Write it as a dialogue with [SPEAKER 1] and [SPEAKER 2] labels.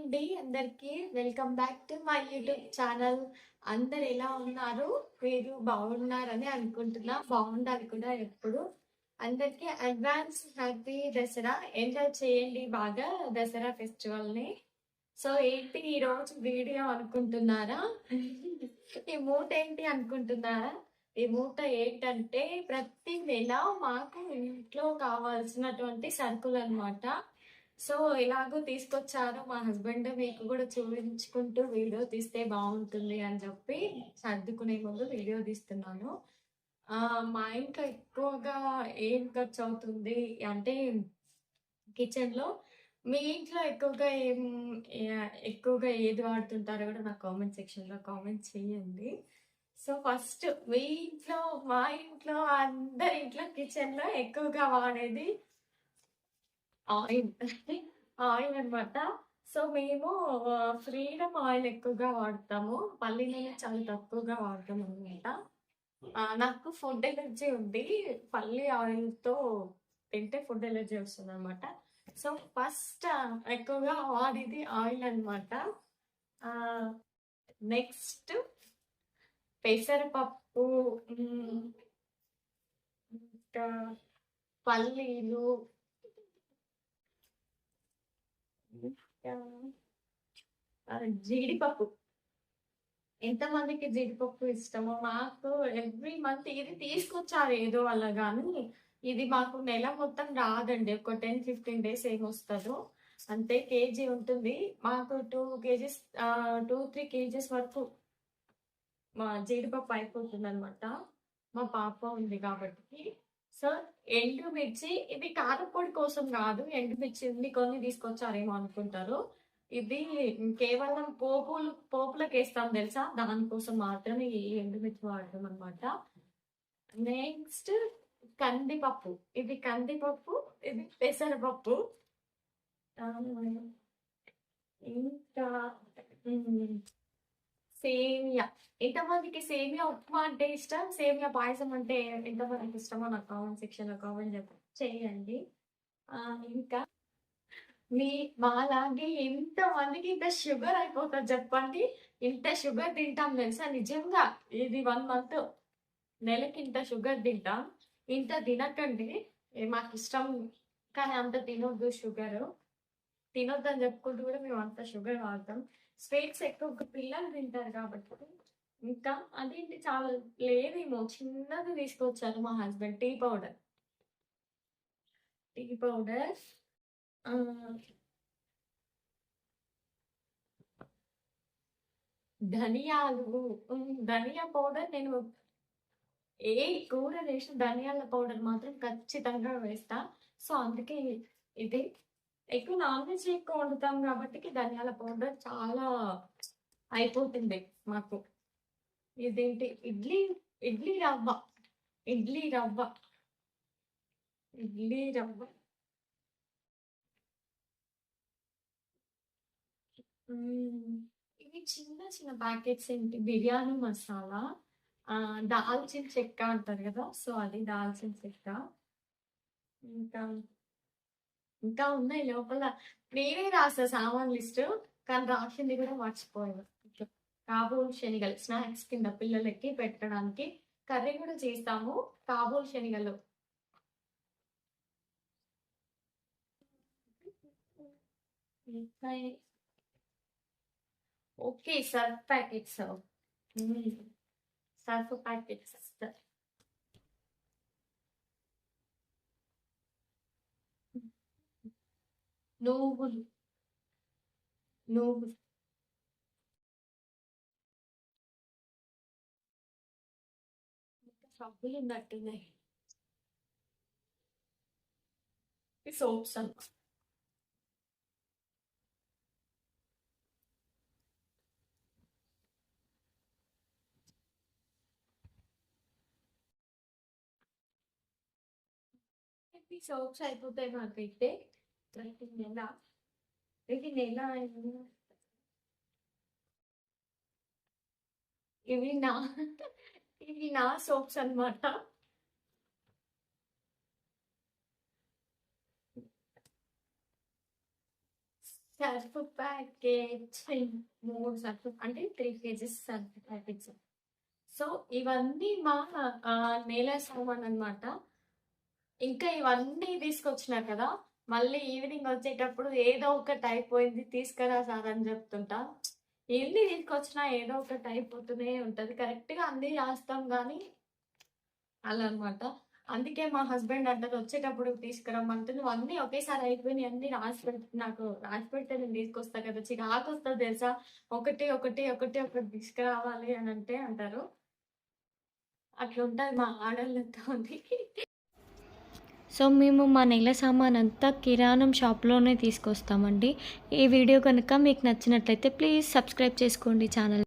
[SPEAKER 1] అండి అందరికీ welcome back to my YouTube channel. అందరు ఎలా ఉన్నారు? మీరు బాగున్నారని అనుకుంటున్నా. బాగుండాలి కూడా ఎప్పుడు. అందరికి అడ్వాన్స్ హ్యాపీ దసరా. ఎంజాయ్ చేయండి బాగా దసరా ఫెస్టివల్ని సో ఏంటి ఈరోజు వీడియో అనుకుంటున్నారా? ఈ మూట ఏంటి అనుకుంటున్నారా? ఈ మూట ఏంటంటే ప్రతి నెల మాకు ఇంట్లో కావాల్సినటువంటి సరుకులు అనమాట సో ఇలాగో తీసుకొచ్చారు మా హస్బెండ్ మీకు కూడా చూపించుకుంటూ వీడియో తీస్తే బాగుంటుంది అని చెప్పి సర్దుకునే ముందు వీడియో తీస్తున్నాను. మా ఇంట్లో ఎక్కువగా ఏం ఖర్చు అవుతుంది అంటే కిచెన్లో మీ ఇంట్లో ఎక్కువగా ఏం ఎక్కువగా ఏది వాడుతుంటారో కూడా నా కామెంట్ సెక్షన్లో కామెంట్ చేయండి. సో ఫస్ట్ మీ ఇంట్లో మా ఇంట్లో అందరి ఇంట్లో కిచెన్లో ఎక్కువగా వాడేది ఆయిల్. ఆయిల్ అన్నమాట. సో మేము ఫ్రీడమ్ ఆయిల్ ఎక్కువగా వాడతాము. పల్లి నూనె చాలా తక్కువగా వాడతాం అనమాట నాకు ఫుడ్ ఎలర్జీ ఉంది. పల్లి ఆయిల్తో తింటే ఫుడ్ ఎలర్జీ వస్తుంది అనమాట సో ఫస్ట్ ఎక్కువగా వాడేది ఆయిల్ అనమాట నెక్స్ట్ పెసరపప్పు ఇంకా పల్లీలు జీడిపప్పు ఎంత జీడిపప్పు. ఎంతమందికి జీడిపప్పు ఇష్టమో మాకు ఎవ్రీ మంత్ ఇది తీసుకొచ్చారు ఏదో వల్ల కానీ ఇది మాకు నెల మొత్తం రాదండి. ఒక టెన్ ఫిఫ్టీన్ డేస్ ఏమి వస్తుందో. అంతే కేజీ ఉంటుంది. మాకు two KGs two three KGs వరకు మా జీడిపప్పు అయిపోతుంది అనమాట మా పాప ఉంది కాబట్టి. సో ఎండుమిర్చి ఇది కారపొడి కోసం కాదు ఎండుమిర్చి ఉంది కొన్ని తీసుకొచ్చారేమో అనుకుంటారు. ఇది కేవలం పోపులు పోపులకు వేస్తాం తెలుసా? దానికోసం మాత్రమే ఈ ఎండుమిర్చి వాడతాం అనమాట నెక్స్ట్ కందిపప్పు. ఇది కందిపప్పు ఇది పెసరపప్పు. ఇంకా సేమియా. ఎంతమందికి సేమియా ఉప్మా అంటే ఇష్టం? సేమియా పాయసం అంటే ఎంతమందికి ఇష్టమో నాకు కామెంట్ సెక్షన్లో కామెంట్ చెప్ప చేయండి. ఇంకా మీ మాలాగే ఎంతమందికి ఇంత షుగర్ అయిపోతుంది చెప్పండి. ఇంత షుగర్ తింటాం తెలుసా నిజంగా? ఇది వన్ మంత్ నెలకి ఇంత షుగర్ తింటాం. ఇంత తినకండి. మాకు ఇష్టం కానీ అంత తినొద్దు షుగర్. తినొద్దని చెప్పుకుంటూ కూడా మేము అంత షుగర్ వాడతాం. స్వీట్స్ ఎక్కువ పిల్లలు తింటారు కాబట్టి ఇంకా అదేంటి చాలా లేదేమో చిన్నది తీసుకొచ్చారు మా husband tea powder. Tea powder ధనియాలు ధనియా పౌడర్ నేను ఏ కూర చేసిన ధనియాల పౌడర్ మాత్రం ఖచ్చితంగా వేస్తా. సో అందుకే ఇది ఎక్కువ నాన్ వెజ్ ఎక్కువ వండుతాం కాబట్టి ధనియాల పౌడర్ చాలా అయిపోతుంది మాకు. ఇదేంటి? ఇడ్లీ ఇడ్లీ రవ్వ. ఇడ్లీ రవ్వ. ఇడ్లీ రవ్వ. ఇవి చిన్న చిన్న ప్యాకెట్స్ ఏంటి? బిర్యానీ మసాలా దాల్చిన చెక్క అంటారు కదా? సో అది దాల్చిన చెక్క. ఇంకా ఇంకా ఉన్నాయి లోపల. నేనే రాసా సామాన్ లిస్ట్ కానీ రాసింది కూడా మర్చిపోయాను. కాబూల్ శనగలు స్నాక్స్ కింద పిల్లలకి పెట్టడానికి కర్రీ కూడా చేస్తాము కాబూల్ శనగలు. Okay surf packets. Surf packets. నువ్వులు నువ్వులు ఇంకా సబ్బులు ఉన్నట్టున్నాయి ఈ సోప్స్ అన్నమాట ఈ సోప్స్ అయిపోతాయి మాకైతే ప్రతి నెల నెల ఇవి నా ఇవి నా సోప్స్ అన్నమాట. సర్ఫ్ ప్యాకెట్ మూడు సర్ఫ్ అంటే three KGs surf packets so ఇవన్నీ మా నేల సామాన్ అన్నమాట. ఇంకా ఇవన్నీ తీసుకొచ్చినా కదా? మళ్ళీ ఈవినింగ్ వచ్చేటప్పుడు ఏదో ఒకటి అయిపోయింది తీసుకురా సార్ అని చెప్తుంటా. ఎన్ని తీసుకొచ్చినా ఏదో ఒకటి అయిపోతూనే ఉంటుంది. కరెక్ట్గా గా అన్ని రాస్తాం కానీ అలా అనమాట అందుకే మా హస్బెండ్ అంటారు వచ్చేటప్పుడు తీసుకురమ్మంటే నువ్వు అన్నీ ఒకేసారి అయిపోయినాయి అన్ని రాసి పెడితే నాకు రాసి పెడితే నేను తీసుకొస్తా కదా. చిరాకు వస్తుంది తెలుసా? ఒకటి ఒకటి ఒకటి ఒకటి తీసుకురావాలి అని అంటే అంటారు. అట్లా ఉంటుంది మా ఆడళ్ళతో
[SPEAKER 2] సో మేము మా నెల సామాన్ అంతా కిరాణం షాప్లోనే తీసుకొస్తామండి. ఈ వీడియో కనుక మీకు నచ్చినట్లయితే ప్లీజ్ సబ్స్క్రైబ్ చేసుకోండి ఛానల్.